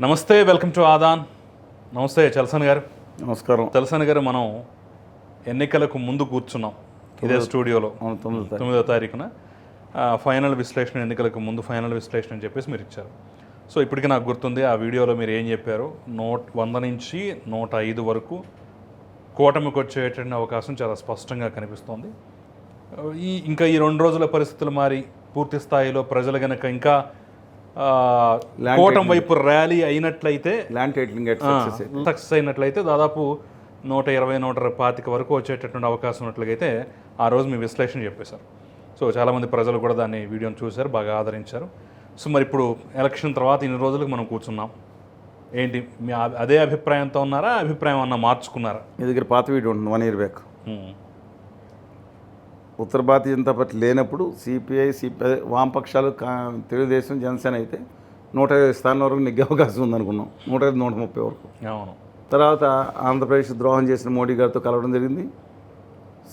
నమస్తే welcome to Aadan. నమస్తే చలసన్ గారు. నమస్కారం. చలసన్ గారు మనం ఎన్నికలకు ముందు కూర్చున్నాం. ఇదే స్టూడియోలో. తొమ్మిది తారీఖు. తొమ్మిదో తారీఖున. ఫైనల్ విశ్లేషణ ఎన్నికలకు ముందు ఫైనల్ విశ్లేషణ అని చెప్పేసి మీరు ఇచ్చారు. సో ఇప్పటికీ నాకు గుర్తుంది ఆ వీడియోలో మీరు ఏం చెప్పారు? నూట వంద నుంచి నూట ఐదు వరకు కూటమికి వచ్చేటువంటి అవకాశం చాలా స్పష్టంగా కనిపిస్తోంది. ఈ ఇంకా ఈ రెండు రోజుల పరిస్థితులు మారి పూర్తి స్థాయిలో ప్రజలు గనక ఇంకా కూటమి వైపు ర్యాలీ అయినట్లయితే ల్యాండ్ టైటిలింగ్ సక్సెస్ అయినట్లయితే దాదాపు నూట ఇరవై నూట పాతిక వరకు వచ్చేటటువంటి అవకాశం ఉన్నట్లయితే ఆ రోజు మీ విశ్లేషణ చెప్పేశారు. సో చాలామంది ప్రజలు కూడా దాన్ని వీడియోని చూశారు బాగా ఆదరించారు. సో మరి ఇప్పుడు ఎలక్షన్ తర్వాత ఇన్ని రోజులకు మనం కూర్చున్నాం. ఏంటి మీ అదే అభిప్రాయంతో ఉన్నారా అభిప్రాయం అన్న మార్చుకున్నారా? మీ దగ్గర పాత వీడియో ఉంటుంది వన్ ఇయర్ బ్యాక్. ఉత్తర భారతీయ జనతా పార్టీ లేనప్పుడు సిపిఐ సిపిఐ వామపక్షాలు కా తెలుగుదేశం జనసేన అయితే నూట ఇరవై స్థానం వరకు నెగ్గే అవకాశం ఉందనుకున్నాం. నూట ఐదు నూట ముప్పై వరకు. అవును. తర్వాత ఆంధ్రప్రదేశ్ ద్రోహం చేసిన మోడీ గారితో కలవడం జరిగింది.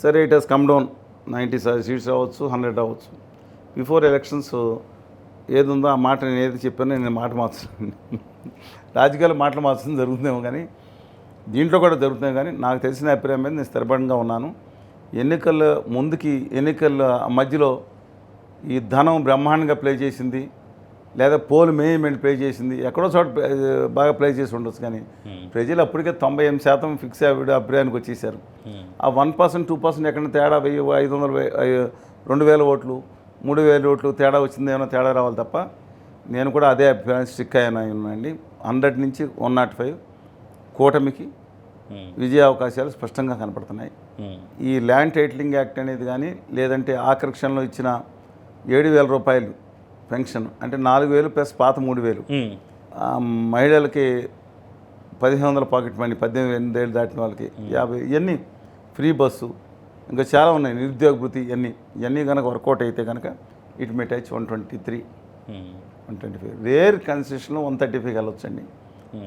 సరే it has come down. Ninety seats అవ్వచ్చు హండ్రెడ్ అవ్వచ్చు బిఫోర్ ఎలక్షన్స్ ఏది ఉందో ఆ మాట నేను ఏది చెప్పానో నేను మాట మార్చుతాను రాజకీయాలు మాటలు మార్చడం జరుగుతుందేమో కానీ దీంట్లో కూడా జరుగుతుంది కానీ నాకు తెలిసిన అభిప్రాయం మీద నేను స్థిరపడంగా ఉన్నాను. ఎన్నికల ముందుకి ఎన్నికల మధ్యలో ఈ ధనం బ్రహ్మాండంగా ప్లే చేసింది లేదా పోల్ మేనేజ్మెంట్ ప్లే చేసింది ఎక్కడో చోట బాగా ప్లే చేసి ఉండొచ్చు కానీ ప్రజలు అప్పటికే తొంభై ఎనిమిది శాతం ఫిక్స్ అయ్యే అభిప్రాయానికి వచ్చేసారు ఉమ్. ఆ వన్ పర్సెంట్ టూ పర్సెంట్ ఎక్కడ తేడా వెయ్యి ఐదు వందల రెండు వేల ఓట్లు మూడు వేల ఓట్లు తేడా వచ్చింది ఏమైనా తేడా రావాలి తప్ప నేను కూడా అదే అభిప్రాయం స్టిక్ అయ్యాను ఉన్నాయండి హండ్రెడ్ నుంచి వన్ నాట్ ఫైవ్ కూటమికి. విజయ అవకాశాలు స్పష్టంగా కనపడుతున్నాయి. ఈ ల్యాండ్ టైటిలింగ్ యాక్ట్ అనేది కానీ లేదంటే ఆకర్షణలో ఇచ్చిన ఏడు వేల రూపాయలు పెన్షన్ అంటే నాలుగు వేలు ప్లస్ పాత మూడు వేలు. మహిళలకి పదిహేను వందల పాకెట్ మనీ పద్దెనిమిది ఎనిమిది ఏళ్ళు దాటిన వాళ్ళకి యాభై ఇవన్నీ ఫ్రీ బస్సు. ఇంకా చాలా ఉన్నాయి నిరుద్యోగ భృతి ఇవన్నీ. ఇవన్నీ కనుక వర్కౌట్ అయితే కనుక it may touch one twenty three. One twenty five. Rear కన్సెషన్లో one thirty five వెళ్ళొచ్చండి.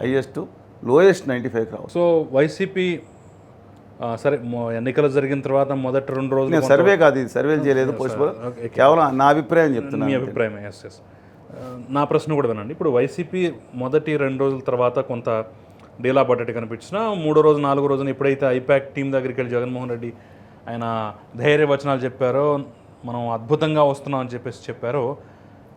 హైయెస్ట్ లోయెస్ట్ నైంటీ ఫైవ్ రావచ్చు సో వైసీపీ సరే మొ- ఎన్నికలు జరిగిన తర్వాత మొదటి రెండు రోజులు నేను సర్వే కాదు ఇది సర్వేలు చేయలేదు పోస్ట్. కేవలం నా అభిప్రాయం మీ చెప్తున్నాను అభిప్రాయం ఎస్ ఎస్ నా ప్రశ్న కూడా వినండి. ఇప్పుడు వైసీపీ మొదటి రెండు రోజుల తర్వాత కొంత డీలా పడ్డట్టు కనిపించిన మూడో రోజు నాలుగో రోజున ఎప్పుడైతే ఐపాక్ టీం దగ్గరికి వెళ్ళి జగన్మోహన్ రెడ్డి ఆయన ధైర్య వచనాలు చెప్పారో మనం అద్భుతంగా వస్తున్నాం అని చెప్పేసి చెప్పారో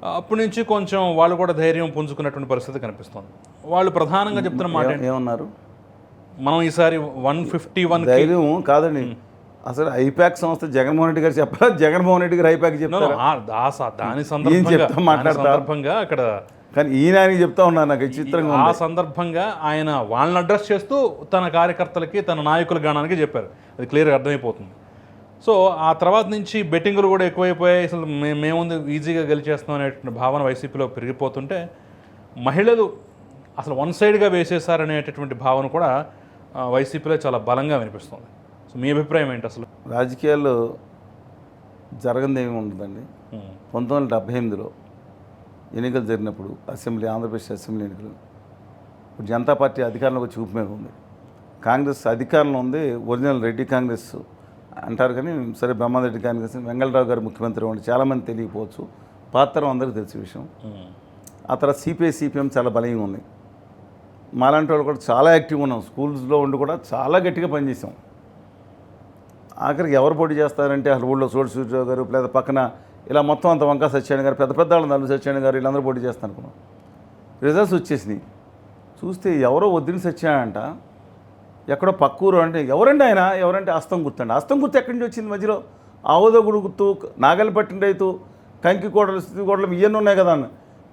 అప్పటి నుంచి కొంచెం వాళ్ళు కూడా ధైర్యం పుంజుకున్నటువంటి పరిస్థితి కనిపిస్తుంది. వాళ్ళు ప్రధానంగా చెప్తున్న మాట ఏమన్నారు? మనం ఈసారి వన్ ఫిఫ్టీ వన్ ధైర్యం కాదండి. అసలు ఐపాక్ సంస్థ జగన్మోహన్ రెడ్డి గారు చెప్పారా? జగన్మోహన్ రెడ్డి గారు ఐపాక్ చెప్తారా? దాని సందర్భంగా అక్కడ కానీ ఈయన ఆయనకి చెప్తా ఉన్నాను నాకు విచిత్రంగా ఆ సందర్భంగా ఆయన వాళ్ళని అడ్రస్ చేస్తూ తన కార్యకర్తలకి తన నాయకుల గణానికి చెప్పారు. అది క్లియర్గా అర్థమైపోతుంది. సో ఆ తర్వాత నుంచి బెట్టింగులు కూడా ఎక్కువైపోయాయి. అసలు మే మేముంది ఈజీగా గెలిచేస్తాం అనేటువంటి భావన వైసీపీలో పెరిగిపోతుంటే మహిళలు అసలు వన్ సైడ్గా వేసేసారనేటటువంటి భావన కూడా వైసీపీలో చాలా బలంగా వినిపిస్తుంది. సో మీ అభిప్రాయం ఏంటి అసలు? రాజకీయాల్లో జరగంది ఏమి ఉండదండి. పంతొమ్మిది వందల డెబ్బై ఎనిమిదిలో ఎన్నికలు జరిగినప్పుడు అసెంబ్లీ ఆంధ్రప్రదేశ్ అసెంబ్లీ ఎన్నికలు ఇప్పుడు జనతా పార్టీ అధికారంలోకి వచ్చి చూపు మీద ఉంది. కాంగ్రెస్ అధికారంలో ఉంది ఒరిజినల్ రెడ్డి కాంగ్రెస్ అంటారు కానీ సరే బ్రహ్మారెడ్డి కలిసి వెంగళరావు గారు ముఖ్యమంత్రి ఉండి చాలామంది తెలియకపోవచ్చు. పాత్ర అందరికీ తెలిసిన విషయం. ఆ తర్వాత సిపిఐ సిపిఎం చాలా బలంగా ఉంది మాలాంటి వాళ్ళు కూడా చాలా యాక్టివ్గా ఉన్నాం. స్కూల్స్లో ఉండి కూడా చాలా గట్టిగా పనిచేసాం. ఆఖరికి ఎవరు పోటీ చేస్తారంటే అసలు ఊళ్ళో సోడి సూర్యరావు గారు లేదా పక్కన ఇలా మొత్తం అంత వంకా సత్యనారాయణ గారు పెద్ద పెద్ద వాళ్ళు నల్లు సత్యనారాయణ గారు వీళ్ళందరూ పోటీ చేస్తాను అనుకున్నాం రిజల్ట్స్ వచ్చేసినాయి. చూస్తే ఎవరో వద్దిన సత్యనారాయణ అంట ఎక్కడో పక్కూరు అంటే ఎవరండి ఆయన? ఎవరంటే అస్తం గుర్తండి అస్తం గుర్తు ఎక్కడి నుంచి వచ్చింది మధ్యలో? ఆవుదగుడు గుర్తు నాగలిపట్టిన రైతు కంకి కోటలు స్థితి కోటలు ఇవన్నీ ఉన్నాయి కదా అన్న.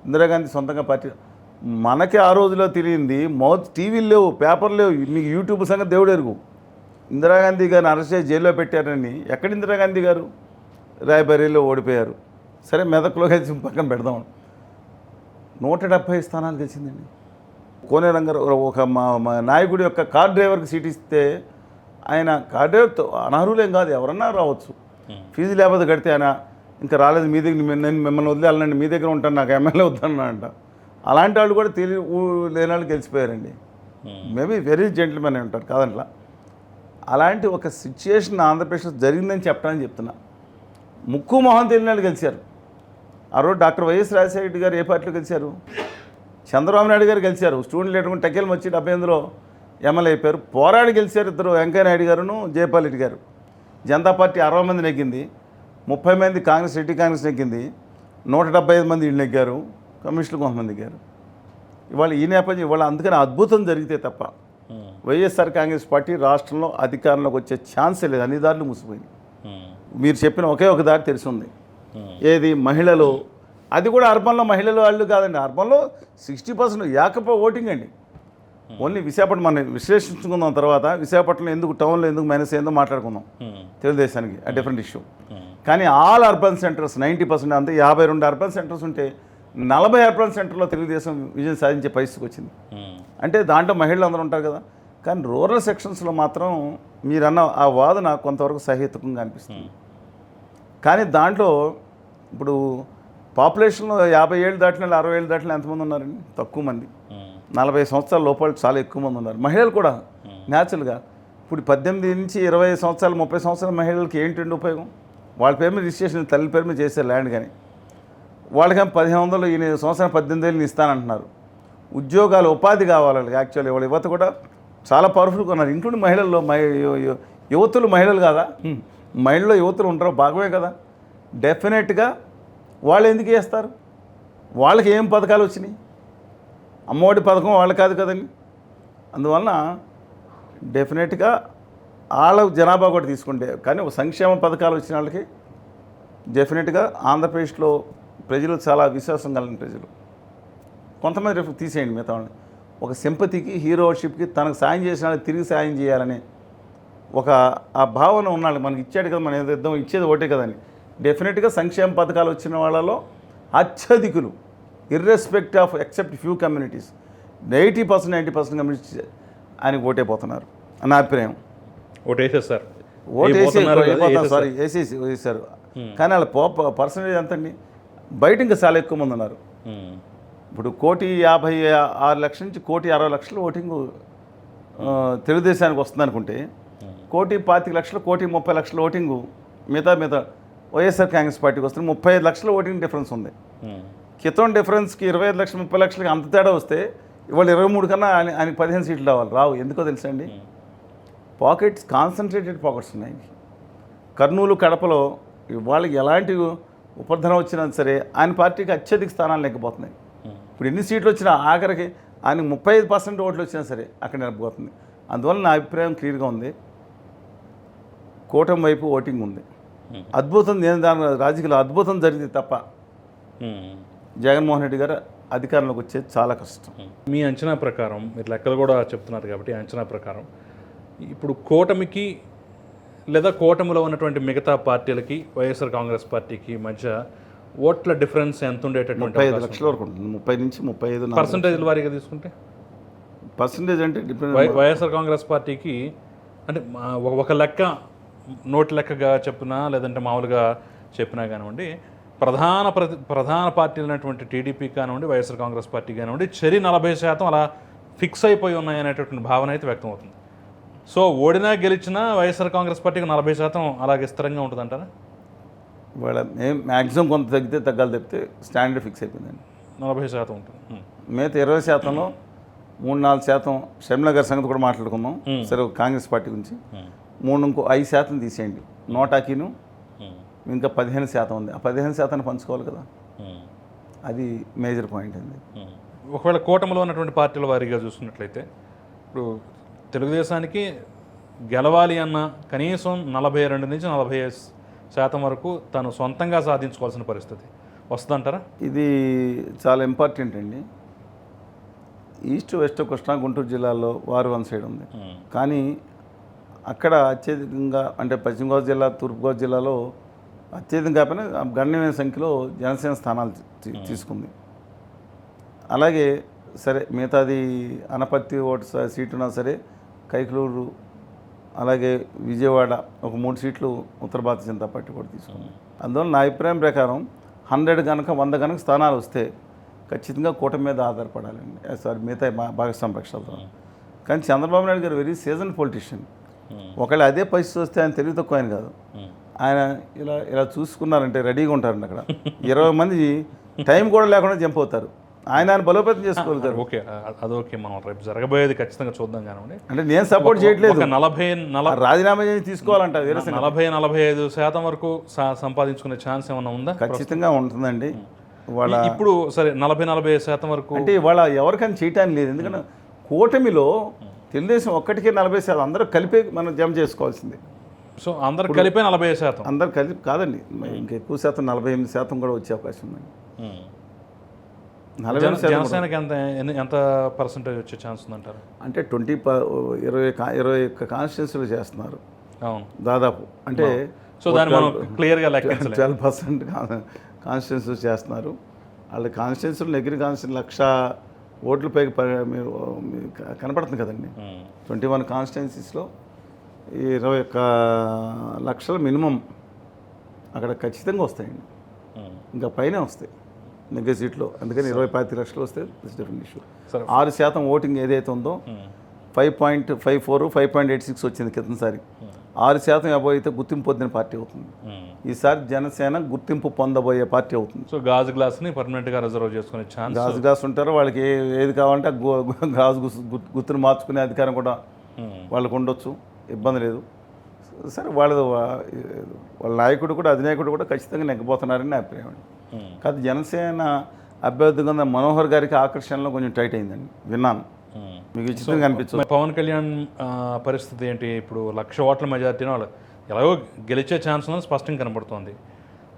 ఇందిరాగాంధీ సొంతంగా పార్టీ. మనకి ఆ రోజులో తెలియంది మౌత్ టీవీలు లేవు పేపర్లు లేవు మీకు యూట్యూబ్ సంగతి దేవుడు ఎరుగు. ఇందిరాగాంధీ గారిని అరెస్ట్ చేసి జైల్లో పెట్టారని ఎక్కడ ఇందిరాగాంధీ గారు? రాయబరేలీలో ఓడిపోయారు. సరే మెదక్లో కలిసి పక్కన పెడదాం. నూట డెబ్భై స్థానాలు గెలిచిందండి. కోనే రంగారావు ఒక మా మా నాయకుడి యొక్క కార్ డ్రైవర్కి సీట్ ఇస్తే ఆయన కార్ డ్రైవర్తో అనర్హులేం కాదు ఎవరన్నా రావచ్చు. ఫీజు లేకపోతే కడితే ఆయన ఇంకా రాలేదు మీ దగ్గర నేను మిమ్మల్ని వదిలే వెళ్ళండి మీ దగ్గర ఉంటాను నాకు ఎమ్మెల్యే వద్దన్నా అంట. అలాంటి వాళ్ళు కూడా తెలియ లేని వాళ్ళు గెలిచిపోయారండి. మేబీ వెరీ జెంటిల్మెన్ ఉంటారు కాదంట్లా. అలాంటి ఒక సిచ్యుయేషన్ ఆంధ్రప్రదేశ్లో జరిగిందని చెప్పడానికి చెప్తున్నా. ముక్కు మొహం తెలియని వాళ్ళు గెలిచారు. ఆ రోజు డాక్టర్ వైఎస్ రాజశేఖర రెడ్డి గారు ఏ పార్టీలో గెలిచారు? చంద్రబాబు నాయుడు గారు గెలిచారు. స్టూడెంట్ లీడర్ టెకెల్ వచ్చి డెబ్బై ఎనిమిదిలో ఎమ్మెల్యే అయిపోయారు. పోరాడి గెలిచారు ఇద్దరు వెంకయ్య నాయుడు గారును జయపాల్ రెడ్డి గారు. జనతా పార్టీ అరవై మంది నెగ్గింది. ముప్పై మంది కాంగ్రెస్ రెడ్డి కాంగ్రెస్ నెగ్గింది. నూట డెబ్బై ఐదు మంది వీళ్ళు నెగ్గారు. కమ్యూనిస్టులు కొంతమంది నెగ్గారు. ఇవాళ ఈ నేపథ్యం ఇవాళ అందుకని అద్భుతం జరిగితే తప్ప వైఎస్ఆర్ కాంగ్రెస్ పార్టీ రాష్ట్రంలో అధికారంలోకి వచ్చే ఛాన్సే లేదు. అన్ని దారులు మూసిపోయింది మీరు చెప్పిన ఒకే ఒక దారి తెలిసి ఉంది. ఉమ్, ఏది? మహిళలు అది కూడా అర్బన్లో మహిళలు వాళ్ళు కాదండి. అర్బన్లో సిక్స్టీ పర్సెంట్ ఏకప ఓటింగ్ అండి. ఓన్లీ విశాఖపట్నం మనం విశ్లేషించుకుందాం తర్వాత విశాఖపట్నం ఎందుకు టౌన్లో ఎందుకు మైనస్ అయిందో మాట్లాడుకుందాం. ఉమ్, తెలుగుదేశానికి ఆ డిఫరెంట్ ఇష్యూ ఉమ్, కానీ all urban centres ninety percent అంతే యాభై రెండు అర్బన్ సెంటర్స్ ఉంటే నలభై అర్బన్ సెంటర్లో తెలుగుదేశం విజయం సాధించే పరిస్థితికి వచ్చింది. అంటే దాంట్లో మహిళలు అందరూ ఉంటారు కదా. కానీ రూరల్ సెక్షన్స్లో మాత్రం మీరన్న ఆ వాదన కొంతవరకు సహేతుకంగా అనిపిస్తుంది. కానీ దాంట్లో ఇప్పుడు పాపులేషన్లో యాభై ఏళ్ళు దాటిన అరవై ఏళ్ళు దాటిన ఎంతమంది ఉన్నారండి? తక్కువ మంది. నలభై సంవత్సరాల లోపల చాలా ఎక్కువ మంది ఉన్నారు. మహిళలు కూడా న్యాచురల్గా. ఇప్పుడు పద్దెనిమిది నుంచి ఇరవై సంవత్సరాలు ముప్పై సంవత్సరాల మహిళలకి ఏంటండి ఉపయోగం? వాళ్ళ పేరు మీద రిజిస్ట్రేషన్ తల్లి పేరు మీద చేశారు ల్యాండ్ కానీ. వాళ్ళకేమో పదిహేను వందలు ఈయన సంవత్సరం పద్దెనిమిది వేలు ఇస్తానంటున్నారు. ఉద్యోగాలు ఉపాధి కావాలి వాళ్ళకి యాక్చువల్లీ వాళ్ళ యువత కూడా చాలా పవర్ఫుల్గా ఉన్నారు. ఇంక్లూడింగ్ మహిళల్లో యువతులు మహిళలు కాదా. మహిళల్లో యువతులు ఉంటారు భాగమే కదా. డెఫినెట్గా వాళ్ళు ఎందుకు చేస్తారు వాళ్ళకి ఏం పథకాలు వచ్చినాయి? అమ్మఒడి పథకం వాళ్ళు కాదు కదండి. అందువలన డెఫినెట్గా వాళ్ళ జనాభా కూడా తీసుకుంటే కానీ ఒక సంక్షేమ పథకాలు వచ్చిన వాళ్ళకి డెఫినెట్గా ఆంధ్రప్రదేశ్లో ప్రజలు చాలా విశ్వాసం కలిగిన ప్రజలు. కొంతమంది రేపు తీసేయండి మిగతా వాళ్ళని. ఒక సింపతికి హీరోషిప్కి తనకు సాయం చేసిన వాళ్ళకి తిరిగి సాయం చేయాలని ఒక ఆ భావన ఉన్నాడు మనకి ఇచ్చాడు కదా మనం ఏదో ఇచ్చేది ఒకటే కదండి. డెఫినెట్గా సంక్షేమ పథకాలు వచ్చిన వాళ్ళలో అత్యధికులు irrespective of except few communities eighty percent ninety percent communities ఆయనకి ఓటైపోతున్నారు నా అభిప్రాయం. ఒకటి వేసేస్తారు ఓటు వేసి వేయబోతున్నారు కదా, వేసేస్తారు. సారీ వేసేసి వేసారు కానీ వాళ్ళ పో పర్సంటేజ్ ఎంత అండి బయట ఇంకా చాలా ఎక్కువ మంది ఉన్నారు. ఇప్పుడు కోటి యాభై ఆరు లక్షల నుంచి కోటి అరవై లక్షల ఓటింగ్ తెలుగుదేశానికి వస్తుంది అనుకుంటే కోటి పాతిక లక్షలు కోటి ముప్పై లక్షల ఓటింగ్ మిగతా మిగతా వైఎస్ఆర్ కాంగ్రెస్ పార్టీకి వస్తుంది ముప్పై ఐదు లక్షల ఓటింగ్ డిఫరెన్స్ ఉంది. ఉమ్, క్రితం డిఫరెన్స్కి ఇరవై ఐదు లక్షలు ముప్పై లక్షలకి అంత తేడా వస్తే ఇవాళ ఇరవై మూడు కన్నా ఆయన ఆయనకి పదిహేను సీట్లు రావాలి. రావు ఎందుకో తెలుసా అండి? పాకెట్స్ కాన్సన్ట్రేటెడ్ పాకెట్స్ ఉన్నాయి. కర్నూలు కడపలో వాళ్ళకి ఎలాంటి ఉపధనం వచ్చినా సరే ఆయన పార్టీకి అత్యధిక స్థానాలు లేకపోతున్నాయి. ఉమ్, ఇప్పుడు ఎన్ని సీట్లు వచ్చినా ఆఖరికి ఆయన ముప్పై ఐదు పర్సెంట్ ఓట్లు వచ్చినా సరే అక్కడ నిలబోతుంది అందువల్ల నా అభిప్రాయం క్లియర్గా ఉంది. కూటమి వైపు ఓటింగ్ ఉంది. Hmm. అద్భుతం నేను దాని రాజకీయాలు అద్భుతం జరిగింది తప్ప. జగన్మోహన్ రెడ్డి గారు అధికారంలోకి వచ్చేది చాలా కష్టం. మీ అంచనా ప్రకారం మీరు లెక్కలు కూడా చెప్తున్నారు కాబట్టి అంచనా ప్రకారం ఇప్పుడు కూటమికి లేదా కూటమిలో ఉన్నటువంటి మిగతా పార్టీలకి వైఎస్ఆర్ కాంగ్రెస్ పార్టీకి మధ్య ఓట్ల డిఫరెన్స్ ఎంత ఉండేటటువంటి ముప్పై ఐదు లక్షల వరకు ఉంటుంది. ముప్పై నుంచి ముప్పై ఐదు పర్సంటేజ్ వారీగా తీసుకుంటే? పర్సంటేజ్ అంటే వైఎస్ఆర్ కాంగ్రెస్ పార్టీకి అంటే ఒక లెక్క నోటి లెక్కగా చెప్పినా లేదంటే మామూలుగా చెప్పినా కానివ్వండి ప్రధాన ప్రతి ప్రధాన పార్టీలు అయినటువంటి టీడీపీ కానివ్వండి వైఎస్ఆర్ కాంగ్రెస్ పార్టీ కానివ్వండి చెరి నలభై శాతం అలా ఫిక్స్ అయిపోయి ఉన్నాయి అనేటటువంటి భావన అయితే వ్యక్తం అవుతుంది సో ఓడినా గెలిచినా వైఎస్ఆర్ కాంగ్రెస్ పార్టీకి నలభై శాతం అలాగే స్థిరంగా ఉంటుందంటారా? వాళ్ళ మేము మ్యాక్సిమం కొంత తగ్గితే తగ్గాలి తప్పితే స్టాండర్డ్ ఫిక్స్ అయిపోయిందండి. నలభై శాతం ఉంటుంది. మిగతా ఇరవై శాతంలో మూడు నాలుగు శాతం షమ్లా గారి సంగతి కూడా మాట్లాడుకుందాం. సరే కాంగ్రెస్ పార్టీ గురించి. మూడు ఇంకో ఐదు శాతం తీసేయండి నోటాకిను. ఇంకా పదిహేను శాతం ఉంది ఆ పదిహేను శాతాన్ని పంచుకోవాలి కదా. అది మేజర్ పాయింట్ అండి. ఒకవేళ కూటమిలో ఉన్నటువంటి పార్టీల వారీగా చూసుకున్నట్లయితే ఇప్పుడు తెలుగుదేశానికి గెలవాలి అన్న కనీసం నలభై రెండు నుంచి నలభై శాతం వరకు తను సొంతంగా సాధించుకోవాల్సిన పరిస్థితి వస్తుందంటారా ఇది చాలా ఇంపార్టెంట్ అండి ఈస్ట్ వెస్ట్ కృష్ణా గుంటూరు జిల్లాలో వారు వన్ సైడ్ ఉంది. కానీ అక్కడ అత్యధికంగా అంటే పశ్చిమ గోదావరి జిల్లా తూర్పుగోదావరి జిల్లాలో అత్యధికంగా కాకపోయినా గణనీయమైన సంఖ్యలో జనసేన స్థానాలు తీసుకుంది. అలాగే సరే మిగతాది అనపత్తి ఓటు స- సీటు ఉన్నా సరే కైకలూరు అలాగే విజయవాడ ఒక మూడు సీట్లు ఉత్తర భారతీయ జనతా పార్టీ కూడా తీసుకుంది. అందువల్ల నా అభిప్రాయం ప్రకారం హండ్రెడ్ కనుక వంద కనుక స్థానాలు వస్తే ఖచ్చితంగా కూటమి మీద ఆధారపడాలండి. సారీ మిగతా భా- భాగస్వామ్య పక్షాలతో కానీ చంద్రబాబు నాయుడు గారు వెరీ సీజన్ పొలిటీషియన్. ఒకవేళ అదే పరిస్థితి వస్తే ఆయన తెలివి తక్కువ ఆయన కాదు. ఆయన ఇలా ఇలా చూసుకున్నారంటే రెడీగా ఉంటారండి అక్కడ. ఇరవై మంది టైం కూడా లేకుండా జంప్ అవుతారు. ఆయన ఆయన బలోపేతం చేసుకోగలుగుతారు. ఓకే అ- అది ఓకే మనం రేపు జరగబోయేది ఖచ్చితంగా చూద్దాం కానివ్వండి అంటే నేను సపోర్ట్ చేయట్లేదు. నలభై నల రాజీనామా చేసి తీసుకోవాలంట. నలభై నలభై ఐదు శాతం వరకు సంపాదించుకునే ఛాన్స్ ఏమైనా ఉందా? ఖచ్చితంగా ఉంటుందండి. వాళ్ళ ఇప్పుడు సరే నలభై నలభై ఐదు శాతం వరకు అంటే వాళ్ళ ఎవరికైనా చేయటానికి లేదు. ఎందుకంటే కూటమిలో తెలుగుదేశం ఒక్కటికే నలభై శాతం. అందరూ కలిపే మనం జమ చేసుకోవాల్సింది. సో అందరు కలిపే నలభై శాతం. అందరు కలిపి కాదండి. ఇంకా ఎక్కువ శాతం నలభై ఎనిమిది శాతం కూడా వచ్చే అవకాశం ఉందండి. నలభై జనసేనకి ఎంత ఎంత పర్సెంటేజ్ వచ్చే ఛాన్స్ ఉందంటారు? అంటే ట్వంటీ ఇరవై ఇరవై ఒక్క కాన్స్టిట్యూన్సీలు చేస్తున్నారు. అవును. దాదాపు. అంటే సో దాన్ని మనం క్లియర్గా ట్వెల్వ్ పర్సెంట్ కాన్స్టిట్యూన్సీ చేస్తున్నారు. వాళ్ళ కాన్స్టిట్యూన్సీలు నెగిరి కాన్స్టిట్యూన్ లక్ష ఓట్ల పైకి ప- మీరు కనపడుతుంది కదండి. ట్వంటీ వన్ కాన్స్టిట్యున్సీస్లో ఇరవై ఒక్క లక్షల మినిమం అక్కడ ఖచ్చితంగా వస్తాయండి. ఇంకా పైనే వస్తాయి. నెగ్గే సీట్లో. అందుకని ఇరవై పాతి లక్షలు వస్తే డిఫరెంట్ ఇష్యూ ఆరు శాతం ఓటింగ్ ఏదైతే ఉందో. Five point five four five point eight six వచ్చింది క్రితంసారి ఆరు శాతం అయితే గుర్తింపు పొందిన పార్టీ అవుతుంది ఉమ్. ఈసారి జనసేన గుర్తింపు పొందబోయే పార్టీ అవుతుంది సో గాజు గ్లాస్ని పర్మనెంట్గా రిజర్వ్ చేసుకునే ఛాన్స్ గాజు గాసు ఉంటారు వాళ్ళకి ఏది కావాలంటే గాజు గుర్తును మార్చుకునే అధికారం కూడా ఉమ్. వాళ్ళకు ఉండొచ్చు ఇబ్బంది లేదు సరే వాళ్ళ వాళ్ళ నాయకుడు కూడా అధినాయకుడు కూడా ఖచ్చితంగా నెగ్గబోతున్నారని నా అభిప్రాయం అండి ఉమ్. కాదు జనసేన అభ్యర్థిగా మనోహర్ గారికి ఆకర్షణలో కొంచెం టైట్ అయిందండి విన్నాను. మీకు విచిత్రంగా అనిపించదు మరి పవన్ కళ్యాణ్ పరిస్థితి ఏంటి? ఇప్పుడు లక్ష ఓట్ల మెజారిటీని వాళ్ళు ఎలాగో గెలిచే ఛాన్స్ ఉన్నది స్పష్టంగా కనబడుతోంది.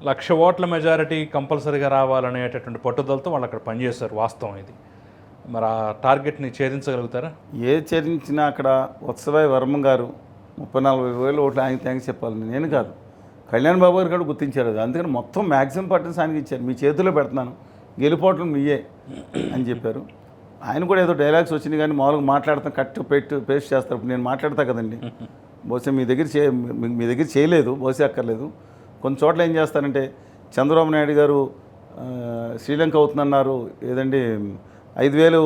లక్ష ఓట్ల మెజారిటీ కంపల్సరీగా రావాలనేటటువంటి పట్టుదలతో వాళ్ళు అక్కడ పనిచేస్తారు వాస్తవం ఇది. మరి ఆ టార్గెట్ని ఛేదించగలుగుతారా? ఏ చరించినా అక్కడ ఉత్సవాయి వర్మ గారు ముప్పై నలభై వేలు ఓట్లు ఆయన థ్యాంక్స్ చెప్పాలి. నేను కాదు. కళ్యాణ్ బాబు గారు కూడా గుర్తించారు అది. అందుకని మొత్తం మ్యాక్సిమం పట్టన్స్ ఆయనకి ఇచ్చారు. మీ చేతిలో పెడుతున్నాను. గెలిపోవటం మీయే అని చెప్పారు. ఆయన కూడా ఏదో డైలాగ్స్ వచ్చినాయి కానీ మామూలుగా మాట్లాడతాం కట్ పెట్టు పేస్ట్ చేస్తారు. ఇప్పుడు నేను మాట్లాడతా కదండి. బహుశా మీ దగ్గర చే మీ- మీ దగ్గర చేయలేదు బహుశా అక్కర్లేదు. కొన్ని చోట్ల ఏం చేస్తారంటే చంద్రబాబు నాయుడు గారు శ్రీలంక అవుతుందన్నారు. ఏదండి ఐదు వేలు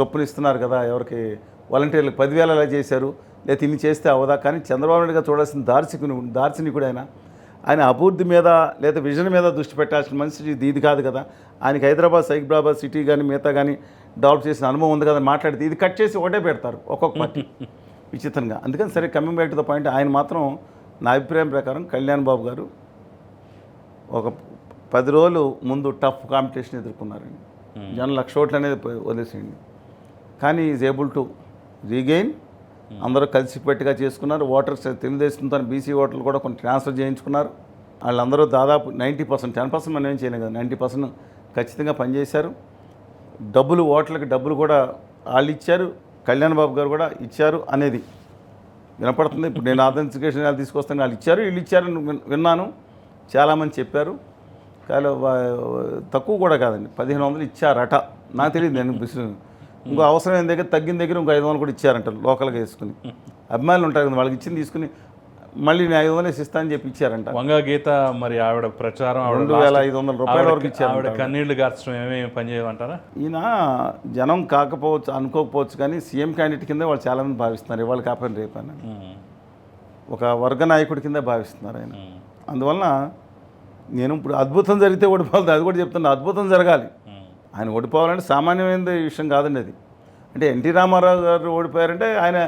చొప్పున ఇస్తున్నారు కదా ఎవరికి వాలంటీర్లకు. పదివేలు అలా చేశారు. లేకపోతే ఇన్ని చేస్తే అవదా? కానీ చంద్రబాబు నాయుడు గారు చూడాల్సిన దార్శకుని దార్శనికుడు ఆయన. ఆయన అభివృద్ధి మీద లేదా విజన్ మీద దృష్టి పెట్టాల్సిన మనిషి ఇది కాదు కదా. ఆయనకి హైదరాబాద్ సైబరాబాద్ సిటీ కానీ మిగతా కానీ డెవలప్ చేసిన అనుభవం ఉంది కదా మాట్లాడితే ఇది కట్ చేసి ఒకటే పెడతారు ఒక్కొక్క పార్టీ. విచిత్రంగా. అందుకని సరే coming back to the point ఆయన మాత్రం నా అభిప్రాయం ప్రకారం కళ్యాణ్ బాబు గారు ఒక పది రోజులు ముందు టఫ్ కాంపిటీషన్ ఎదుర్కొన్నారండి. జనం లక్ష ఓట్లు అనేది వదిలేసేయండి. కానీ is able to regain Hmm. అందరూ కలిసిపెట్టుగా చేసుకున్నారు. ఓటర్స్ తెలుగుదేశంతో బీసీ ఓటర్లు కూడా కొన్ని ట్రాన్స్ఫర్ చేయించుకున్నారు. వాళ్ళందరూ దాదాపు నైంటీ పర్సెంట్ టెన్ పర్సెంట్ మనం ఏం చేయలేదు కదా. నైంటీ పర్సెంట్ ఖచ్చితంగా పనిచేశారు. డబ్బులు ఓట్లకి డబ్బులు కూడా వాళ్ళు ఇచ్చారు. కళ్యాణ్ బాబు గారు కూడా ఇచ్చారు అనేది వినపడుతుంది. ఇప్పుడు నేను ఆథెంటికేషన్ వాళ్ళు తీసుకొస్తాను వాళ్ళు ఇచ్చారు వీళ్ళు ఇచ్చారు అని విన్నాను. చాలామంది చెప్పారు. కానీ తక్కువ కూడా కాదండి. పదిహేను వందలు ఇచ్చారట. నాకు తెలియదు నేను బిజినెస్ ఇంకో అవసరమైన దగ్గర తగ్గిన దగ్గర ఇంకో ఐదు వందలు కూడా ఇచ్చారంట లోకల్గా వేసుకుని అభిమానులు ఉంటారు కదా వాళ్ళకి ఇచ్చింది తీసుకుని మళ్ళీ నేను ఐదు వందలు ఇస్తా అని చెప్పి ఇచ్చారంట వంగ గీత మరి ఆవిడ ప్రచారం ఆవిడ రెండు వేల ఐదు వందల రూపాయల వరకు ఆవిడ ఇచ్చారు కన్నీళ్ళు గార్చడం ఏమేమి పనిచేయమంటారా ఈయన జనం కాకపోవచ్చు అనుకోకపోవచ్చు కానీ సీఎం క్యాండిడేట్ కింద వాళ్ళు చాలామంది భావిస్తున్నారు ఇవాళ కాకపోయిన రేపైనా. ఒక వర్గ నాయకుడి కింద భావిస్తున్నారు ఆయన. అందువలన నేను ఇప్పుడు అద్భుతం జరిగితే ఓడిపోవాలి అది కూడా చెప్తున్నా అద్భుతం జరగాలి. ఆయన ఓడిపోవాలంటే సామాన్యమైన విషయం కాదండి అది. అంటే ఎన్టీ రామారావు గారు ఓడిపోయారంటే ఆయన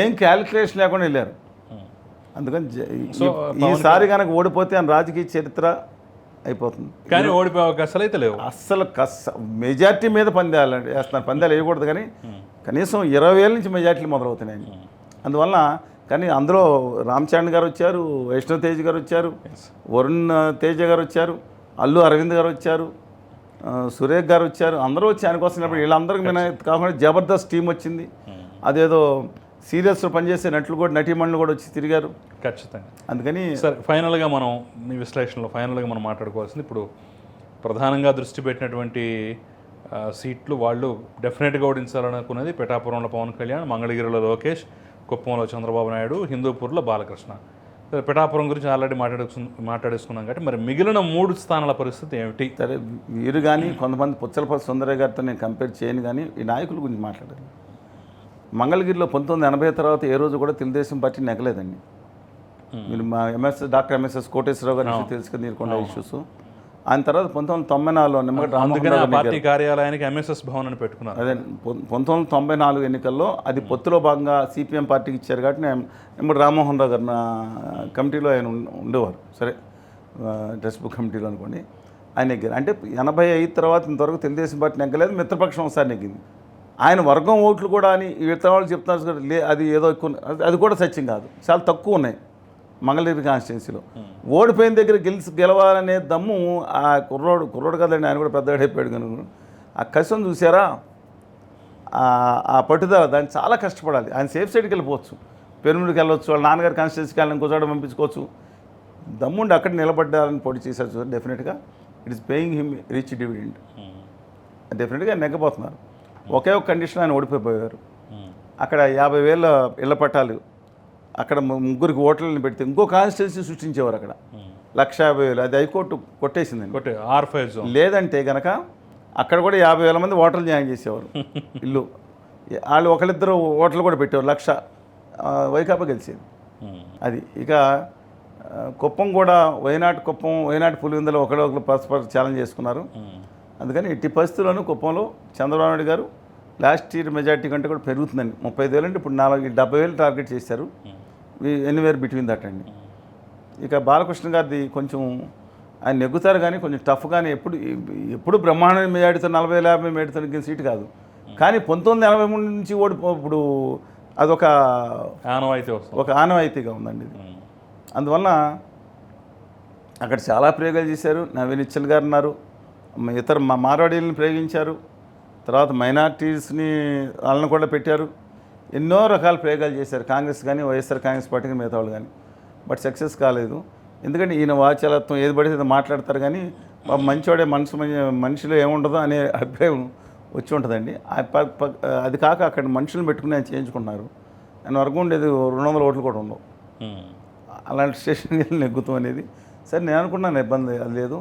ఏం క్యాలిక్యులేషన్ లేకుండా వెళ్ళారు. అందుకని ఈసారి కనుక ఓడిపోతే ఆయన రాజకీయ చరిత్ర అయిపోతుంది. కానీ ఓడిపోయే అవకాశాలు అయితే లేవు. అస్సలు కస్స మెజార్టీ మీద పందాలు వేస్తున్నారు. పందాలు వేయకూడదు కానీ కనీసం ఇరవై వేల నుంచి మెజార్టీలు మొదలవుతున్నాయి అందువలన కానీ అందులో రామ్ చరణ్ గారు వచ్చారు వైష్ణవ్ తేజ్ గారు వచ్చారు వరుణ్ తేజ గారు వచ్చారు అల్లు అరవింద్ గారు వచ్చారు సురేఖ్ గారు వచ్చారు. అందరూ వచ్చి ఆయన కోసం వీళ్ళందరికీ మీద కాకుండా జబర్దస్త్ టీం వచ్చింది. అదేదో సీరియల్స్లో పనిచేసే నటులు కూడా నటీమణులు కూడా వచ్చి తిరిగారు. ఖచ్చితంగా. అందుకని సరే ఫైనల్గా మనం మీ విశ్లేషణలో ఫైనల్గా మనం మాట్లాడుకోవాల్సింది ఇప్పుడు ప్రధానంగా దృష్టి పెట్టినటువంటి సీట్లు వాళ్ళు డెఫినెట్గా ఓడించాలనుకున్నది పిఠాపురంలో పవన్ కళ్యాణ్ మంగళగిరిలో లోకేష్ కుప్పంలో చంద్రబాబు నాయుడు హిందూపూర్లో బాలకృష్ణ. పిఠాపురం గురించి ఆల్రెడీ మాట్లాడుకు మాట్లాడేసుకున్నాం కాబట్టి మరి మిగిలిన మూడు స్థానాల పరిస్థితి ఏమిటి? సరే వీరు కానీ కొంతమంది పుచ్చలపల్లి సుందరయ్య గారితో నేను కంపేర్ చేయను కానీ ఈ నాయకుల గురించి మాట్లాడాలి. మంగళగిరిలో పంతొమ్మిది ఎనభై తర్వాత ఏ రోజు కూడా తెలుగుదేశం పార్టీ నెగలేదండి మీరు మా ఎంఎస్ డాక్టర్ ఎంఎస్ఎస్ కోటేశ్వరరావు గారి ఇష్యూ తెలుసు కదా నీరుకొండ ఇష్యూస్ ఆయన తర్వాత పంతొమ్మిది వందల తొంభై నాలుగులో నిమ్మగడ్డ రామ్మోహన్ అందుకనే ఆ రావు పార్టీ కార్యాలయానికి ఎంఎస్ఎస్ భవన్ అని పెట్టుకున్నారు. అదే పంతొమ్మిది వందల తొంభై నాలుగు ఎన్నికల్లో అది పొత్తులో భాగంగా సిపిఎం పార్టీకి ఇచ్చారు కాబట్టి నేను నిమ్మడి రామ్మోహన్ రావు గారు నా కమిటీలో ఆయన ఉండ- ఉండేవారు. సరే డ్రెస్ బుక్ కమిటీలో అనుకోండి. ఆయన నెగ్గారు. అంటే ఎనభై ఐదు తర్వాత ఇంతవరకు తెలుగుదేశం పార్టీ నెగ్గలేదు మిత్రపక్షం ఒకసారి నెగ్గింది. ఆయన వర్గం ఓట్లు కూడా అని ఇతర వాళ్ళు చెప్తున్నారు లే అది ఏదో ఎక్కువ అది కూడా సత్యం కాదు. చాలా తక్కువ ఉన్నాయి. మంగళగిరి కాన్స్టిట్యున్సీలో. ఓడిపోయిన దగ్గర గెలిచి గెలవాలనే దమ్ము ఆ కుర్రోడు కుర్రోడు కదండి ఆయన కూడా పెద్దగా అయిపోయాడు కనుక. ఆ కష్టం చూసారా? ఆ- పట్టుదల దాన్ని చాలా కష్టపడాలి. ఆయన సేఫ్ సైడ్కి వెళ్ళిపోవచ్చు. పెరుముడికి వెళ్ళొచ్చు వాళ్ళ నాన్నగారి కాన్స్టిట్యూన్సీకి వెళ్ళి ఇంకో చోట పంపించుకోవచ్చు. దమ్ముండి అక్కడ నిలబడ్డారని పోటీ చేశారు చూసారు? డెఫినెట్గా it is paying him rich dividend డెఫినెట్గా నెగ్గబోతున్నారు. ఒకే ఒక కండిషన్ ఆయన ఓడిపోయిపోయారు. అక్కడ యాభై వేల ఇళ్ళ పట్టాలు అక్కడ ముగ్గురికి ఓట్లను పెడితే ఇంకో కాన్స్టిట్యున్సీ సృష్టించేవారు అక్కడ. లక్ష యాభై వేలు. అది హైకోర్టు జోన్. లేదంటే గనక అక్కడ కూడా యాభై వేల మంది ఓటర్లు జాయిన్ చేసేవారు. ఇల్లు. వాళ్ళు ఒకళ్ళిద్దరు ఓటర్లు కూడా పెట్టేవారు. లక్ష వైకాపా గెలిచేది. అది. ఇక కుప్పం కూడా వైనాట్ కుప్పం వైనాట్ పులివెందులో ఒకళ్ళు ఒకరు పరస్పర ఛాలెంజ్ చేసుకున్నారు. అందుకని ఎట్టి పరిస్థితుల్లోనూ కుప్పంలో చంద్రబాబు నాయుడు గారు లాస్ట్ ఇయర్ మెజార్టీ కంటే కూడా పెరుగుతుందండి. ముప్పై ఐదు వేలు అంటే ఇప్పుడు నాలుగు డెబ్బై వేలు టార్గెట్ చేశారు. ఎనీవేర్ బిట్వీన్ దట్ అండి. ఇక బాలకృష్ణ గారిది కొంచెం ఆయన నెగ్గుతారు కానీ కొంచెం టఫ్ కానీ ఎప్పుడు ఎప్పుడు బ్రహ్మాండ మెజార్టీతో నలభై యాభై నెగ్గిన సీటు కాదు. కానీ పంతొమ్మిది ఎనభై మూడు నుంచి ఓడి ఇప్పుడు అదొక ఆనవాయితీ వస్తుంది. ఒక ఆనవాయితీగా ఉందండి ఇది. అందువలన అక్కడ చాలా ప్రయోగాలు చేశారు. నవీన్ నిచ్చల్ గారు ఉన్నారు. ఇతర మా మార్వాడీలను ప్రయోగించారు. తర్వాత మైనార్టీస్ని వాళ్ళని కూడా పెట్టారు. ఎన్నో రకాల ప్రయోగాలు చేశారు. కాంగ్రెస్ కానీ వైఎస్ఆర్ కాంగ్రెస్ పార్టీకి మిగతా వాళ్ళు కానీ బట్ సక్సెస్ కాలేదు. ఎందుకంటే ఈయన వాచాలత్వం ఏది పడితే అది మాట్లాడతారు కానీ పాపం మంచివాడే మనసు మనిషిలో ఏముండదో అనే అభిప్రాయం వచ్చి ఉంటుందండి. అది కాక అక్కడ మనుషులను పెట్టుకుని ఆయన చేయించుకుంటున్నారు. ఆయన వరకు ఉండేది రెండు వందల ఓట్లు కూడా ఉండవు. అలాంటి స్టేషన్కి వెళ్ళి నెగ్గుతాం అనేది. సరే నేను అనుకున్నాను ఇబ్బంది అది లేదు.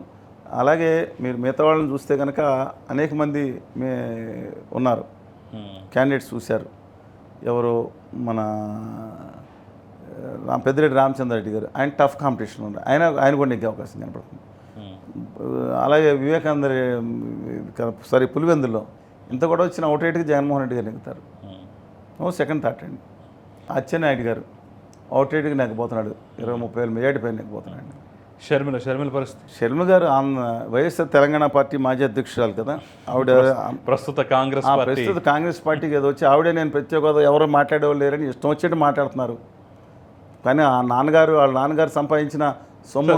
అలాగే మీరు మిగతా వాళ్ళని చూస్తే కనుక అనేక మంది మే ఉన్నారు. క్యాండిడేట్స్ చూశారు. ఎవరు మన పెద్దిరెడ్డి రామచంద్ర రెడ్డి గారు ఆయన టఫ్ కాంపిటీషన్ ఉంది ఆయన ఆయన కూడా నెగ్గే అవకాశం కనపడుతుంది. అలాగే వివేకానంద సారీ పులివెందుల్లో ఇంత కూడా వచ్చిన ఒకటేటికి జగన్మోహన్ రెడ్డి గారు నెగ్గుతారు ఓ సెకండ్ థాట్ అండి. అచ్చెన్నాయుడు గారు అవుట్రేట్కి నెగ్గబోతున్నాడు. ఇరవై ముప్పై వేల మెజార్టీ పైన నెగ్గబోతున్నాడు. షర్మిల షర్మిల పరిస్థితి. శర్మ గారు ఆంధ్ర వైఎస్ఆర్ తెలంగాణ పార్టీ మాజీ అధ్యక్షురాలు కదా? ఆవిడ ప్రస్తుత కాంగ్రెస్ ప్రస్తుత కాంగ్రెస్ పార్టీకి ఏదో వచ్చి ఆవిడే నేను ప్రత్యేక హోదా ఎవరు మాట్లాడేవాళ్ళు లేరని ఇష్టం వచ్చేట్టు మాట్లాడుతున్నారు. కానీ ఆ నాన్నగారు వాళ్ళ నాన్నగారు సంపాదించిన సొమ్ము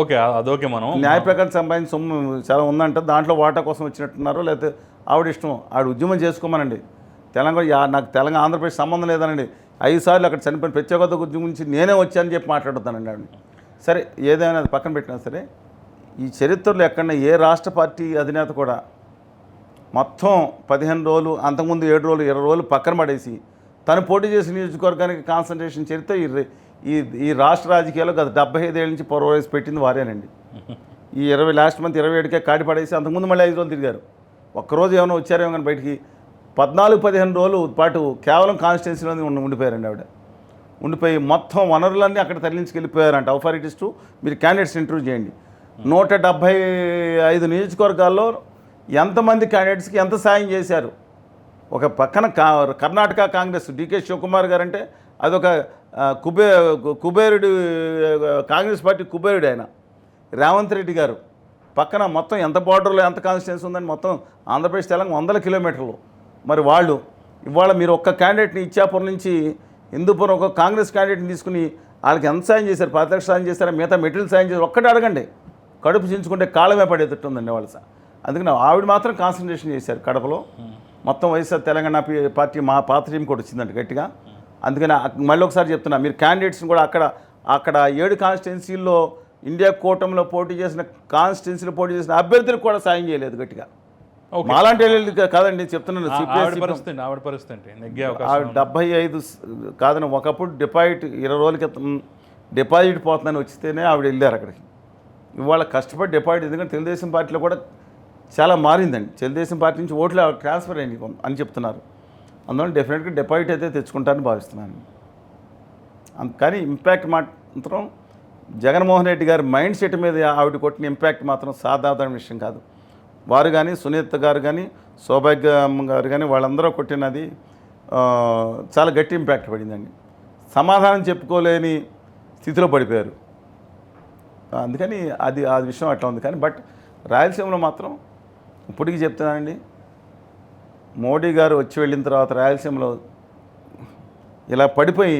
ఓకే అదోకే మనం. న్యాయ ప్రకారం సంపాదించిన సొమ్ము చాలా ఉందంట దాంట్లో వాటా కోసం వచ్చినట్టున్నారు లేకపోతే ఆవిడ ఇష్టం ఆవిడ ఉద్యమం చేసుకోమనండి. తెలంగాణ నాకు తెలంగాణ ఆంధ్రప్రదేశ్ సంబంధం లేదనండి. ఐదు సార్లు అక్కడ చనిపోయిన ప్రత్యేక గురించి నేనే వచ్చానని చెప్పి మాట్లాడుతానండి ఆవిడ. సరే ఏదైనా పక్కన పెట్టినా సరే ఈ చరిత్రలో ఎక్కడన్నా ఏ రాష్ట్ర పార్టీ అధినేత కూడా మొత్తం పదిహేను రోజులు అంతకుముందు ఏడు రోజులు ఇరవై రోజులు పక్కన పడేసి తను పోటీ చేసిన నియోజకవర్గానికి కాన్సన్ట్రేషన్ చరిత్ర ఈ ఈ ఈ రాష్ట్ర రాజకీయాల్లో గత డెబ్బై ఐదేళ్ళ నుంచి పొరవేసి పెట్టింది వారేనండి. ఈ ఇరవై లాస్ట్ మంత్ ఇరవై ఏడుకే కాడి పడేసి అంతకుముందు మళ్ళీ ఐదు రోజులు తిరిగారు. ఒక్కరోజు ఏమైనా వచ్చారేమో కానీ బయటికి పద్నాలుగు పదిహేను రోజులు పాటు కేవలం కాన్స్టిట్యున్సీలో ఉండి ఉండిపోయారండి ఆవిడ. ఉండిపోయి మొత్తం వనరులన్నీ అక్కడ తరలించుకెళ్ళిపోయారంట. అథారిటీస్ టు మీరు క్యాండిడేట్స్ ఇంటర్వ్యూ చేయండి. నూట డెబ్భై ఐదు నియోజకవర్గాల్లో ఎంతమంది క్యాండిడేట్స్కి ఎంత సాయం చేశారు? ఒక పక్కన కా కర్ణాటక కాంగ్రెస్ డికే శివకుమార్ గారు అంటే అదొక కుబే కుబేరుడు కాంగ్రెస్ పార్టీ కుబేరుడు ఆయన. రేవంత్ రెడ్డి గారు. పక్కన మొత్తం ఎంత బార్డర్లో ఎంత కాన్స్టిట్యూన్స్ ఉందని మొత్తం ఆంధ్రప్రదేశ్ తెలంగాణ వందల కిలోమీటర్లు. మరి వాళ్ళు ఇవాళ మీరు ఒక్క క్యాండిడేట్ని ఇచ్చాపురం నుంచి హిందూపురం ఒక కాంగ్రెస్ క్యాండిడేట్ని తీసుకుని వాళ్ళకి ఎంత సాయం చేశారు? ప్రత్యక్ష సాయం చేశారా? మిగతా మెటీరియల్ సాయం చేశారు? ఒక్కటే అడగండి. కడుపు చించుకుంటే కాలమే పడేటట్టుందండి వాళ్ళ అందుకని ఆవిడ మాత్రం కాన్సన్ట్రేషన్ చేశారు కడపలో. మొత్తం వైఎస్ఆర్ తెలంగాణ పార్టీ మా పాత టీం కూడా వచ్చిందండి గట్టిగా. అందుకని మళ్ళీ ఒకసారి చెప్తున్నా మీరు క్యాండిడేట్స్ని కూడా అక్కడ అక్కడ ఏడు కాన్స్టిట్యున్సీల్లో ఇండియా కూటమిలో పోటీ చేసిన కాన్స్టిట్యున్సీలో పోటీ చేసిన అభ్యర్థులకు కూడా సాయం చేయలేదు గట్టిగా. మాలాంటి కాదండి చెప్తున్నాను ఆవిడ పరిస్థితి? ఆవిడ డెబ్బై ఐదు కాదని ఒకప్పుడు డిపాజిట్ ఇరవై రోజుల క్రితం డిపాజిట్ పోతుందని వచ్చితేనే ఆవిడ వెళ్ళారు అక్కడికి. ఇవాళ కష్టపడి డిపాజిట్ ఎందుకంటే తెలుగుదేశం పార్టీలో కూడా చాలా మారిందండి. తెలుగుదేశం పార్టీ నుంచి ఓట్లు ట్రాన్స్ఫర్ అయింది అని చెప్తున్నారు. అందువల్ల డెఫినెట్గా డిపాజిట్ అయితే తెచ్చుకుంటారని భావిస్తున్నాను. కానీ ఇంపాక్ట్ మాత్రం జగన్మోహన్ రెడ్డి గారి మైండ్ సెట్ మీద ఆవిడ కొట్టిన ఇంపాక్ట్ మాత్రం సాధారణ విషయం కాదు. వారు కానీ సునీత గారు కానీ సౌభాగ్యం గారు కానీ వాళ్ళందరూ కొట్టినది చాలా గట్టి ఇంపాక్ట్ పడిందండి. సమాధానం చెప్పుకోలేని స్థితిలో పడిపోయారు. అందుకని అది ఆ విషయం అట్లా ఉంది. కానీ బట్ రాయలసీమలో మాత్రం ఇప్పటికీ చెప్తున్నానండి మోడీ గారు వచ్చి వెళ్ళిన తర్వాత రాయలసీమలో ఇలా పడిపోయి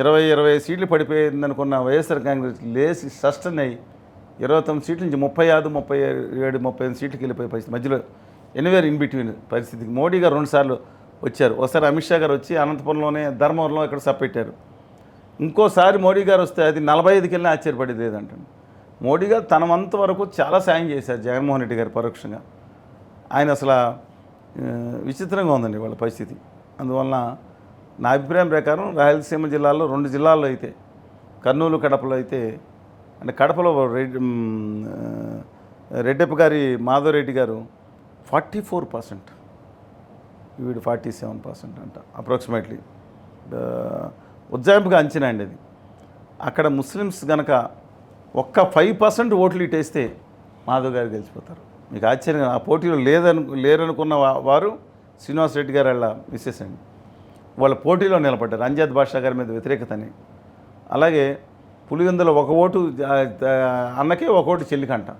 ఇరవై ఇరవై సీట్లు పడిపోయిందనుకున్న వైఎస్ఆర్ కాంగ్రెస్ లేచి సస్టన్ అయ్యి ఇరవై తొమ్మిది సీట్ల నుంచి ముప్పై ఐదు ముప్పై ఏడు ముప్పై ఎనిమిది సీట్లకి వెళ్ళిపోయే పరిస్థితి. మధ్యలో ఎనివేర్ ఇన్ బిట్వీన్ పరిస్థితికి. మోడీ గారు రెండుసార్లు వచ్చారు. ఒకసారి అమిత్ షా గారు వచ్చి అనంతపురంలోనే ధర్మవరంలో ఇక్కడ సప్పెట్టారు ఇంకోసారి మోడీ గారు వస్తే అది నలభై ఐదుకి వెళ్ళినా ఆశ్చర్యపడేది లేదంటాను మోడీ గారు తన వరకు చాలా సాయం చేశారు జగన్మోహన్ రెడ్డి గారు పరోక్షంగా. ఆయన అసలు విచిత్రంగా ఉందండి వాళ్ళ పరిస్థితి. అందువలన నా అభిప్రాయం ప్రకారం రాయలసీమ జిల్లాలో రెండు జిల్లాల్లో అయితే కర్నూలు కడపలో అయితే అంటే కడపలో రెడ్డి రెడ్డప్ప గారి మాధవరెడ్డి గారు ఫార్టీ ఫోర్ పర్సెంట్. వీడు ఫార్టీ సెవెన్ పర్సెంట్ అంట అప్రాక్సిమేట్లీ. ఉజ్జాయింపుగా అంచనా అండి అది. అక్కడ ముస్లిమ్స్ గనక ఒక్క ఫైవ్ పర్సెంట్ ఓట్లు ఇటేస్తే మాధవ్ గారు గెలిచిపోతారు. మీకు ఆశ్చర్యంగా ఆ పోటీలో లేదను లేరనుకున్న వారు శ్రీనివాస్ రెడ్డి గారు వాళ్ళ మిస్సెస్ అండి వాళ్ళ పోటీలో నిలబడ్డారు అంజాద్ బాషా గారి మీద వ్యతిరేకతని. అలాగే పులివెందుల ఒక ఓటు అన్నకే ఒక ఓటు చెల్లికంట.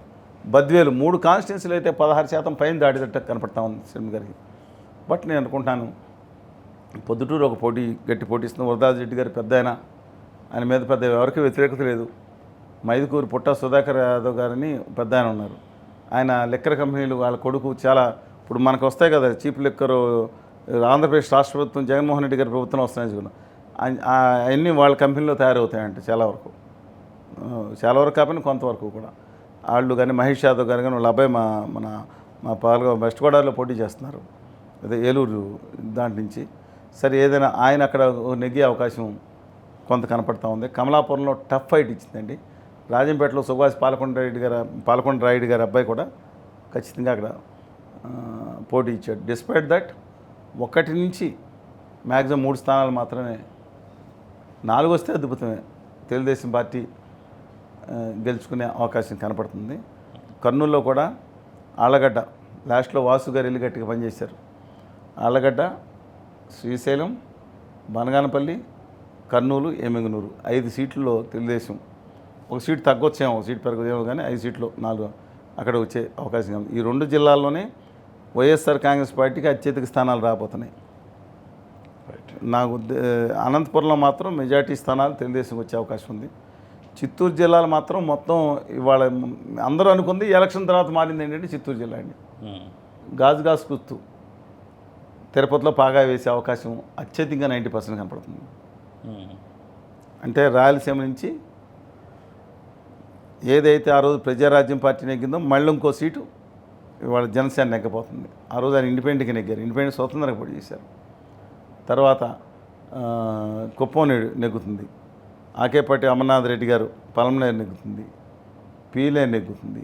బద్వేలు మూడు కాన్స్టిట్యున్సీలు అయితే పదహారు శాతం పైన దాటిదట్టు కనపడతా ఉంది శ్రీని గారికి. బట్ నేను అనుకుంటాను పొద్దుటూరు ఒక పోటీ గట్టి పోటీస్తున్న వరదాజ్ రెడ్డి గారు పెద్ద ఆయన. ఆయన మీద పెద్ద ఎవరికి వ్యతిరేకత లేదు. మైదుకూరు పుట్ట సుధాకర్ యాదవ్ గారని పెద్ద ఆయన ఉన్నారు. ఆయన లెక్కర్ కంపెనీలు వాళ్ళ కొడుకు చాలా ఇప్పుడు మనకు వస్తాయి కదా చీప్ లిక్కరు ఆంధ్రప్రదేశ్ రాష్ట్ర ప్రభుత్వం జగన్మోహన్ రెడ్డి గారి ప్రభుత్వం వస్తున్నాయి చూడండి అవన్నీ వాళ్ళ కంపెనీలో తయారవుతాయంట చాలా వరకు. చాలా వరకు కాకపోయినా కొంతవరకు కూడా. వాళ్ళు కానీ మహేష్ యాదవ్ గారు కానీ వాళ్ళ అబ్బాయి మా మన మా పాల్గొ వెస్ట్ గోదావరిలో పోటీ చేస్తున్నారు. అదే ఏలూరు దాంట్ నుంచి. సరే ఏదైనా ఆయన అక్కడ నెగ్గే అవకాశం కొంత కనపడతా ఉంది. కమలాపురంలో టఫ్ ఫైట్ ఇచ్చిందండి. రాజంపేటలో సుభాష్ పాలకొండ రెడ్డి గారు పాలకొండ రాయుడు గారి అబ్బాయి కూడా ఖచ్చితంగా అక్కడ పోటీ ఇచ్చాడు. డిస్పైట్ దట్ ఒకటి నుంచి మ్యాక్సిమం మూడు స్థానాలు మాత్రమే నాలుగు వస్తే అద్భుతమే. తెలుగుదేశం పార్టీ గెలుచుకునే అవకాశం కనపడుతుంది. కర్నూలులో కూడా ఆళ్ళగడ్డ లాస్ట్లో వాసు గారు ఇల్లు గట్టిగా పనిచేశారు. ఆళ్ళగడ్డ శ్రీశైలం బనగానపల్లి కర్నూలు ఏమెంగనూరు ఐదు సీట్లలో తెలుగుదేశం. ఒక సీట్ తగ్గొచ్చేమో సీట్ పెరగదేమో కానీ ఐదు సీట్లు నాలుగు అక్కడ వచ్చే అవకాశం ఈ రెండు జిల్లాల్లోనే వైఎస్ఆర్ కాంగ్రెస్ పార్టీకి అత్యధిక స్థానాలు రాబోతున్నాయి. నాకు అనంతపురంలో మాత్రం మెజార్టీ స్థానాలు తెలుగుదేశం వచ్చే అవకాశం ఉంది. చిత్తూరు జిల్లాలో మాత్రం మొత్తం ఇవాళ అందరూ అనుకుంది ఎలక్షన్ తర్వాత మారింది ఏంటంటే చిత్తూరు జిల్లా అండి. గాజు గాజు కుస్తు తిరుపతిలో పాగా వేసే అవకాశం అత్యధికంగా నైంటీ పర్సెంట్ కనపడుతుంది. అంటే రాయలసీమ నుంచి ఏదైతే ఆ రోజు ప్రజారాజ్యం పార్టీ నెగ్గిందో మళ్ళీ ఇంకో సీటు ఇవాళ జనసేన నెగ్గపోతుంది ఆ రోజు ఆయన ఇండిపెండెంట్గా నెగ్గారు. ఇండిపెండెంట్ స్వతంత్రంగా పోటీ చేశారు. తర్వాత కుప్పం నెగ్గుతుంది. ఆకేపాటి అమర్నాథ్ రెడ్డి గారు పలమనేరు నెగ్గుతుంది. పీలే నెగ్గుతుంది.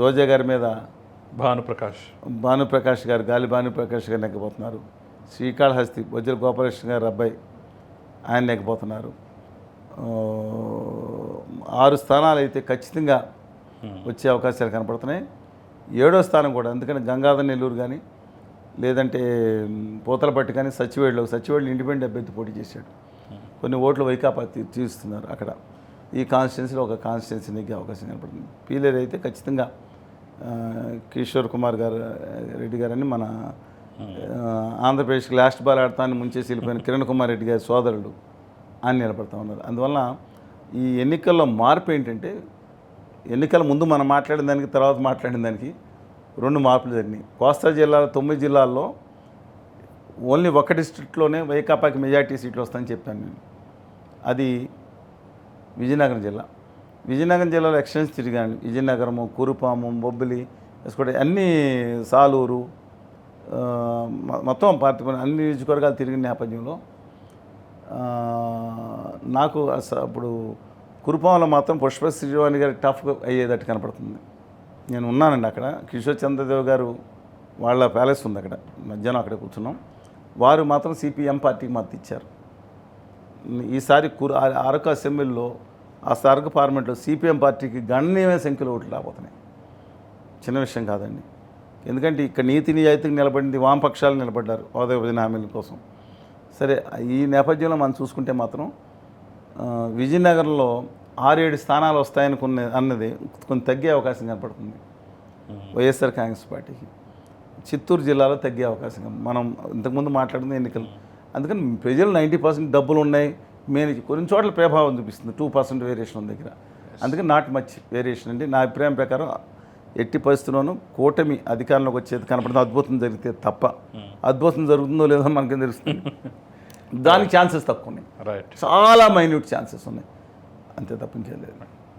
రోజా గారి మీద భానుప్రకాష్. భానుప్రకాష్ గారు గాలి భానుప్రకాష్ గారు నెగ్గబోతున్నారు. శ్రీకాళహస్తి బొజ్జల గోపాలకృష్ణ గారు అబ్బాయి ఆయన నెగ్గబోతున్నారు. ఆరు స్థానాలు అయితే ఖచ్చితంగా వచ్చే అవకాశాలు కనపడుతున్నాయి. ఏడో స్థానం కూడా ఎందుకంటే గంగాధర్ నెల్లూరు కానీ లేదంటే పోతలపట్టు కానీ సచివేడులో సచివేడులో ఇండిపెండెంట్ అభ్యర్థి పోటీ చేశాడు. కొన్ని ఓట్లు వైకాపా తీ- తీరుస్తున్నారు అక్కడ. ఈ కాన్స్టిట్యున్సీలో ఒక కాన్స్టిట్యున్సీ నెగ్గే అవకాశం కనపడుతుంది. పీలేరు అయితే ఖచ్చితంగా కిషోర్ కుమార్ గారు రెడ్డి గారని మన ఆంధ్రప్రదేశ్కి లాస్ట్ బాల్ ఆడతాన్ని ముంచేసి వెళ్ళిపోయిన కిరణ్ కుమార్ రెడ్డి గారి సోదరుడు అని నిలబడతా ఉన్నారు. అందువల్ల ఈ ఎన్నికల్లో మార్పు ఏంటంటే ఎన్నికల ముందు మనం మాట్లాడిన దానికి తర్వాత మాట్లాడిన దానికి రెండు మార్పులు జరిగినాయి. కోస్తా జిల్లాలో తొమ్మిది జిల్లాల్లో ఓన్లీ ఒక డిస్ట్రిక్ట్లోనే వైకాపాకి మెజార్టీ సీట్లు వస్తాయని చెప్పాను నేను. అది విజయనగరం జిల్లా. విజయనగరం జిల్లాలో ఎక్స్టెన్స్ తిరిగాను విజయనగరము కురుపాము బొబ్బిలి వేసుకోవడం అన్ని సాలూరు మొత్తం పార్టీ అన్ని నియోజకవర్గాలు తిరిగిన నేపథ్యంలో నాకు అసలు అప్పుడు కురుపాంలో మాత్రం పుష్ప శ్రీవాణి గారి టఫ్ అయ్యేటట్టు కనపడుతుంది. నేను ఉన్నానండి అక్కడ. కిషోర్ చంద్రదేవ్ గారు వాళ్ళ ప్యాలెస్ ఉంది అక్కడ. మధ్యాహ్నం అక్కడ కూర్చున్నాం. వారు మాత్రం సిపిఎం పార్టీకి మద్దతు ఇచ్చారు. ఈసారి కురు అరకు అసెంబ్లీలో ఆ స్థానిక పార్లమెంట్లో సిపిఎం పార్టీకి గణనీయమైన సంఖ్యలో ఓట్లు రాబోతున్నాయి. చిన్న విషయం కాదండి. ఎందుకంటే ఇక్కడ నీతి నిజాయితీకి నిలబడింది వామపక్షాలు నిలబడ్డారు హోదా విభజన హామీల కోసం. సరే ఈ నేపథ్యంలో మనం చూసుకుంటే మాత్రం విజయనగరంలో ఆరేడు స్థానాలు వస్తాయనుకున్న అన్నది కొంచెం తగ్గే అవకాశం కనపడుతుంది. వైఎస్ఆర్ కాంగ్రెస్ పార్టీకి. చిత్తూరు జిల్లాలో తగ్గే అవకాశం మనం ఇంతకుముందు మాట్లాడింది ఎన్నికలు. అందుకని ప్రజలు నైంటీ పర్సెంట్ డబ్బులు ఉన్నాయి. మేము కొన్ని చోట్ల ప్రభావం చూపిస్తుంది. టూ పర్సెంట్ వేరియేషన్ దగ్గర. అందుకని నాట్ మచ్ వేరియేషన్ అండి. నా అభిప్రాయం ప్రకారం ఎట్టి పరిస్థితుల్లోనూ కూటమి అధికారంలోకి వచ్చేది కనపడుతుంది. అద్భుతం జరిగితే తప్ప. అద్భుతం జరుగుతుందో లేదో మనకేం తెలుస్తుంది? దానికి ఛాన్సెస్ తక్కువ ఉన్నాయి. రైట్ చాలా మైన్యూట్ ఛాన్సెస్ ఉన్నాయి. అంతే తప్ప లేదు.